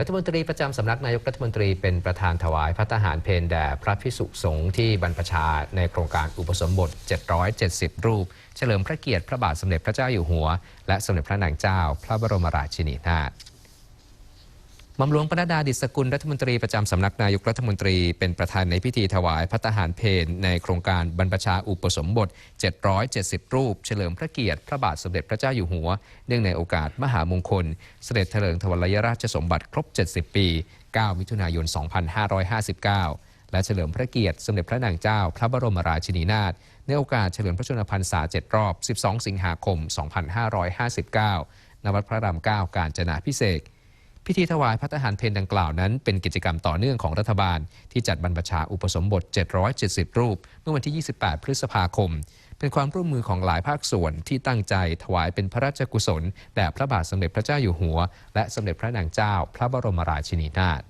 รัฐมนตรีประจำสำนักนายกรัฐมนตรีเป็นประธานถวายพระทหารเพลแด่พระพิสุสงฆ์ที่บรรพชาในโครงการอุปสมบท 770 รูป เฉลิมพระเกียรติพระบาทสมเด็จพระเจ้าอยู่หัว และสมเด็จพระนางเจ้า พระบรมราชินีนาถ ม่อมหลวงปนดดาดิษฐกุลรัฐมนตรีประจำสำนักนายกรัฐมนตรีเป็นประธานในพิธีถวายพระทหารเพลในโครงการบรรพชาอุปสมบท 770 รูป เฉลิมพระเกียรติพระบาทสมเด็จพระเจ้าอยู่หัว เนื่องในโอกาสมหามงคล เสด็จเถลิงถวัลยราชสมบัติครบ 70 ปี 9 มิถุนายน 2559 และเฉลิมพระเกียรติสมเด็จพระนางเจ้า พระบรมราชินีนาถในโอกาสเฉลิมพระชนมพรรษา 7 รอบ 12 สิงหาคม 2559 ณ วัดพระราม 9 กาญจนาพิเศษก พิธีถวายพระทหารเพลดังกล่าวนั้น เป็นกิจกรรมต่อเนื่องของรัฐบาล ที่จัดบรรพชาอุปสมบท 770 รูป เมื่อวันที่ 28 พฤษภาคม เป็นความร่วมมือของหลายภาคส่วนที่ตั้งใจถวายเป็นพระราชกุศลแด่พระบาทสมเด็จพระเจ้าอยู่หัว และสมเด็จพระนางเจ้า พระบรมราชินีนาถ